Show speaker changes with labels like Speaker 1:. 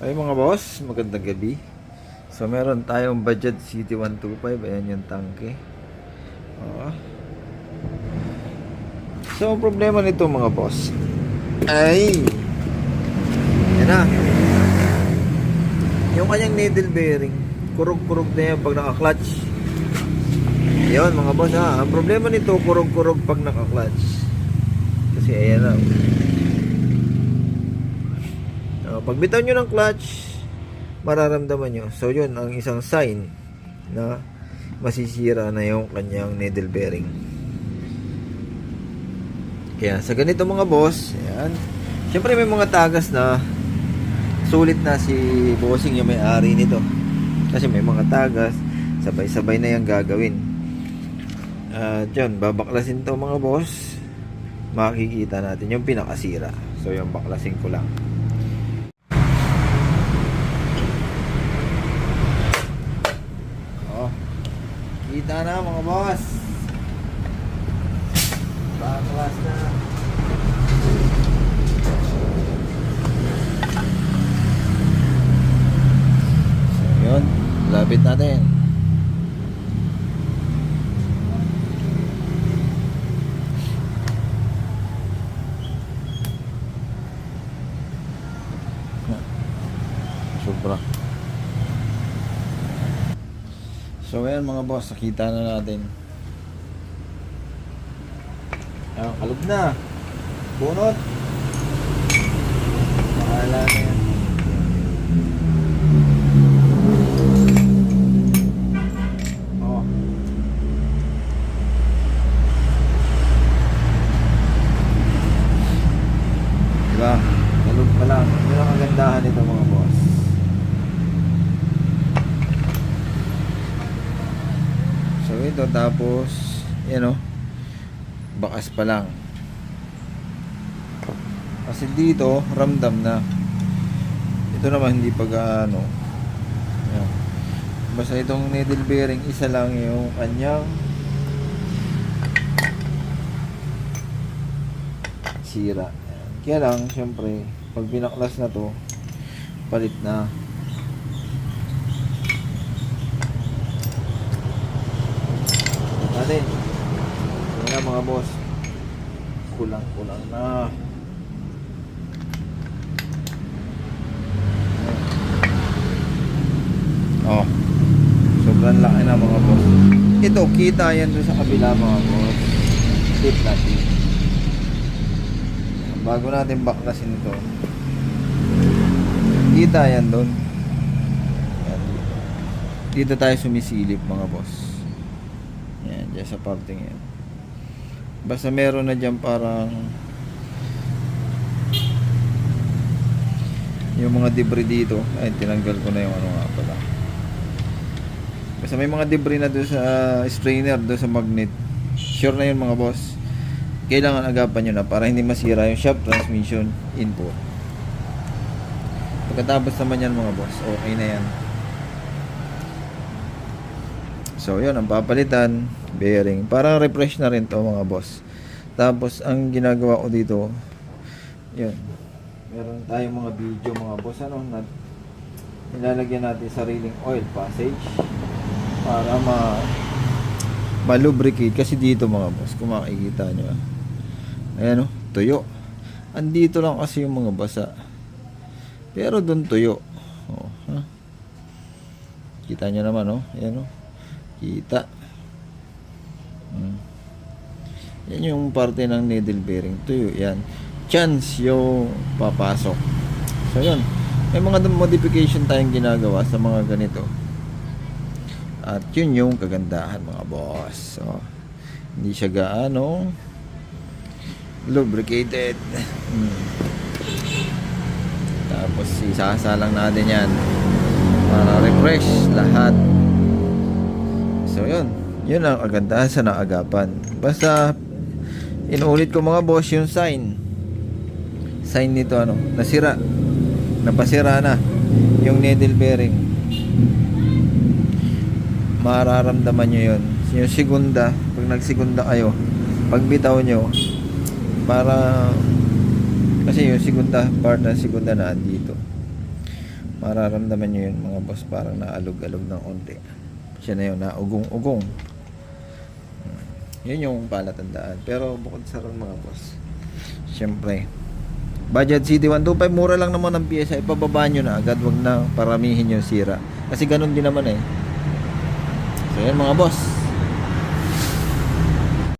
Speaker 1: Ay mga boss, magandang gabi. So meron tayong budget City 125, ayan yung tangke. Oo. So problema nito mga boss, ay yan na. Yung kanyang needle bearing, kurog-kurog na yan pag naka-clutch. Yun mga boss ha, ang problema nito kurog-kurog pag naka-clutch. Kasi ayan na. Uh, pag bitaw nyo ng clutch, mararamdaman nyo. So, yun ang isang sign na masisira na yung kanyang needle bearing. Kaya sa ganito mga boss, ayan, syempre may mga tagas na sulit na si bossing yung may-ari nito. Kasi may mga tagas, sabay-sabay na yung gagawin. At yun, babaklasin to mga boss, makikita natin yung pinakasira. So, yung baklasin ko lang. Oh. Kita na mga boss. Baklas na. So, yun. Lapit natin. Sobra. So ayan mga boss, nakita na natin. Ayan, kalog na. Bunot. Bahala na yan. Oh. Diba? Kalog pa lang. Yun ang kagandahan nito mga boss. So ito tapos yan o bakas pa lang. Kasi dito ramdam na. Ito naman hindi pag ano. Yan. Basta itong needle bearing isa lang yung kanyang sira. Kaya lang syempre pag binaklas na to palit na natin. Yan na mga boss. Kulang-kulang na. Oh. Sobrang laki na mga boss. Ito, kita yan doon sa kabila mga boss. Tip natin. Bago natin baklasin ito. Kita yan doon. Dito tayo sumisilip mga boss. Yan, dyan sa parting yan. Basta meron na dyan parang yung mga debris dito. Ay, tinanggal ko na yung ano nga pala. Basta may mga debris na doon sa strainer, doon sa magnet. Sure na yun mga boss. Kailangan agapan nyo na para hindi masira yung shaft transmission input. Pagkatapos naman yan mga boss, okay na yan. So, yun, ang papalitan, bearing. Parang refresh na rin to mga boss. Tapos, ang ginagawa ko dito, yun, meron tayong mga video mga boss, ano, na, nilalagyan natin sariling oil passage para ma malubricate kasi dito mga boss kung makikita nyo ah. ayan o, tuyo andito lang kasi yung mga basa pero doon tuyo oh, ha? kita nyo naman oh, ayan o kita. Hmm. yan yung parte ng needle bearing tuyo yan. Chance yung papasok. So yun. May mga modification tayong ginagawa sa mga ganito. At yun yung kagandahan mga boss. So, hindi siya gaano lubricated. Hmm. tapos isasalang natin yan. Para refresh lahat So yun, yun ang kagandahan sa naagapan. Basta inuulit ko mga boss yung sign. Sign nito ano, nasira. Napasira na yung needle bearing. Mararamdaman nyo yun. Yung segunda, pag nagsegunda kayo, pag bitaw nyo, para kasi yung segunda part ng segunda na dito. mararamdaman nyo yun mga boss parang naalog-alog ng onti siya na yun naugong-ugong Hmm. yun yung palatandaan. Pero bukod sa ron mga boss syempre budget city 125 mura lang naman ang pyesa ipababa nyo na agad wag na paramihin yung sira. Kasi ganun din naman eh. So yun mga boss